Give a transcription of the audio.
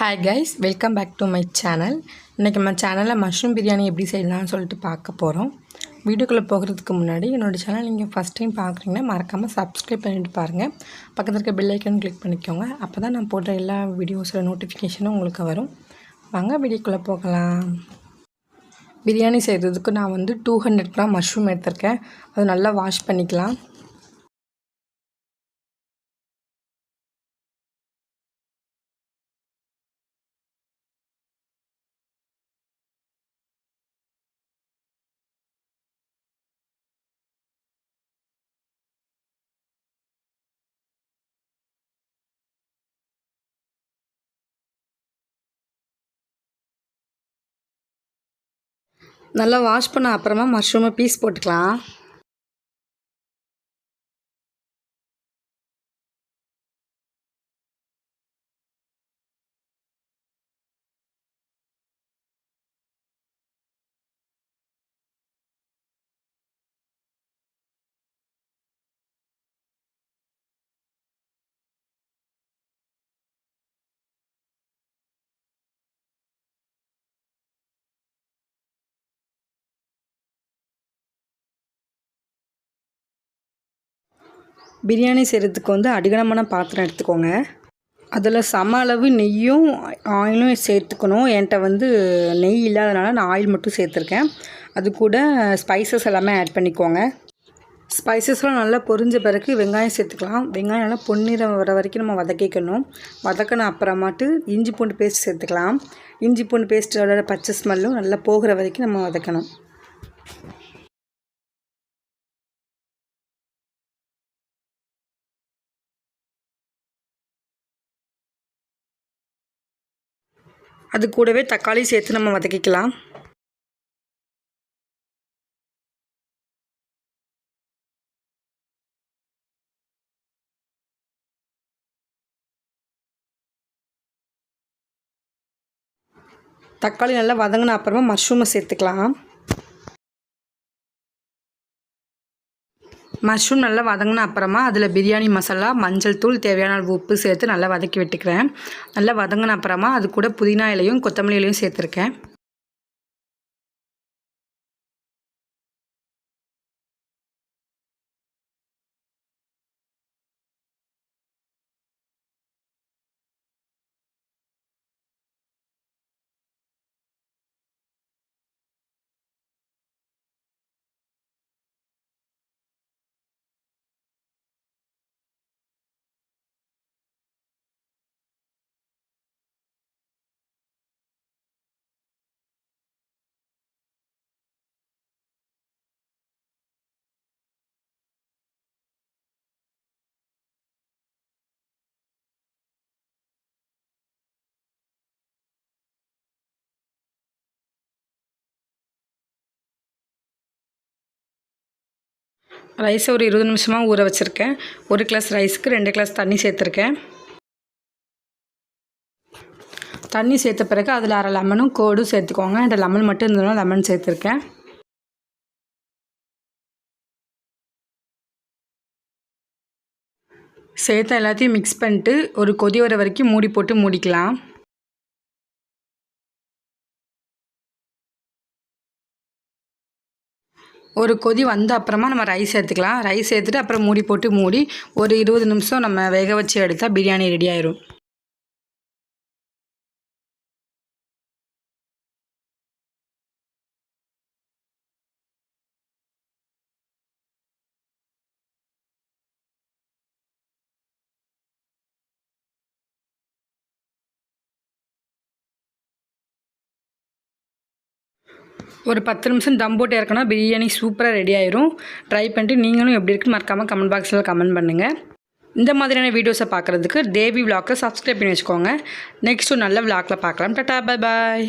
Hi guys welcome back to my channel இன்றைக்கி நம்ம சேனலில் மஷ்ரூம் பிரியாணி எப்படி செய்யலாம்னு சொல்லிட்டு பார்க்க போகிறோம் வீடியோக்குள்ளே போகிறதுக்கு முன்னாடி என்னோடய சேனல் நீங்கள் ஃபஸ்ட் டைம் பார்க்குறீங்கன்னா மறக்காமல் சப்ஸ்கிரைப் பண்ணிட்டு பாருங்கள் பக்கத்தில் இருக்க பெல் கிளிக் பண்ணிக்கோங்க. அப்போ தான் நான் போடுற எல்லா வீடியோஸோட நோட்டிஃபிகேஷனும் உங்களுக்கு வரும். வாங்க வீடியோக்குள்ளே போகலாம். பிரியாணி செய்கிறதுக்கு நான் வந்து டூ ஹண்ட்ரட் கிராம் மஷ்ரூம் எடுத்திருக்கேன். அது நல்லா வாஷ் பண்ணிக்கலாம். நல்லா வாஷ் பண்ண அப்புறமா மஷ்ரூமை பீஸ் போட்டுக்கலாம். பிரியாணி செய்கிறதுக்கு வந்து அடிகனமான பாத்திரம் எடுத்துக்கோங்க. அதில் சம அளவு நெய்யும் ஆயிலும் சேர்த்துக்கணும். என்கிட்ட வந்து நெய் இல்லாதனால நான் ஆயில் மட்டும் சேர்த்துருக்கேன். அது கூட ஸ்பைசஸ் எல்லாமே ஆட் பண்ணிக்கோங்க. ஸ்பைசஸ்லாம் நல்லா பொரிஞ்ச பிறகு வெங்காயம் சேர்த்துக்கலாம். வெங்காயம் நல்லா பொன்னிறம் வர வரைக்கும் நம்ம வதக்கிக்கணும். வதக்கின அப்புறமாட்டு இஞ்சி பூண்டு பேஸ்ட் சேர்த்துக்கலாம். இஞ்சி பூண்டு பேஸ்ட்டோட பச்சை ஸ்மெல்லும் நல்லா போகிற வரைக்கும் நம்ம வதக்கணும். அது கூடவே தக்காளி சேர்த்து நம்ம வதக்கிக்கலாம். தக்காளி நல்லா வதங்கின அப்புறமா மஷ்ரூமை சேர்த்துக்கலாம். மஷ்ரூம் நல்லா வதங்கின அப்புறமா அதில் பிரியாணி மசாலா மஞ்சள் தூள் தேவையான உப்பு சேர்த்து நல்லா வதக்கி விட்டுக்கிறேன். நல்லா வதங்கின அப்புறமா அது கூட புதினா இலையும் கொத்தமல்லி இலையும் சேர்த்துருக்கேன். ரைஸை ஒரு இருபது நிமிஷமாக ஊற வச்சுருக்கேன். ஒரு கிளாஸ் ரைஸுக்கு ரெண்டு கிளாஸ் தண்ணி சேர்த்துருக்கேன். தண்ணி சேர்த்த பிறகு அதில் அரை லெமனும் கோடும் சேர்த்துக்கோங்க. அந்த லெமன் மட்டும் இருந்ததுனால லெமன் சேர்த்துருக்கேன். சேர்த்து எல்லாத்தையும் மிக்ஸ் பண்ணிட்டு ஒரு கொதி வர வரைக்கும் மூடி போட்டு மூடிக்கலாம். ஒரு கொதி வந்த அப்புறமா நம்ம ரைஸ் சேர்த்துக்கலாம் ரைஸ் சேர்த்துட்டு அப்புறம் மூடி போட்டு மூடி ஒரு இருபது நிமிஷம் நம்ம வேக வச்சு எடுத்தால் பிரியாணி ரெடி ஆயிரும். ஒரு பத்து நிமிஷம் தம் போட்டு இறக்கணும் பிரியாணி சூப்பராக ரெடி ஆயிரும். ட்ரை பண்ணிட்டு நீங்களும் எப்படி இருக்குன்னு மறக்காமல் கமெண்ட் பாக்ஸில் கமெண்ட் பண்ணுங்கள் இந்த மாதிரியான வீடியோஸை பார்க்குறதுக்கு தேவி விளாக்கை சப்ஸ்கிரைப் பண்ணி வச்சுக்கோங்க. நெக்ஸ்ட்டு நல்ல விளாக்கில் பார்க்கலாம் டட்டா பாய் பாய்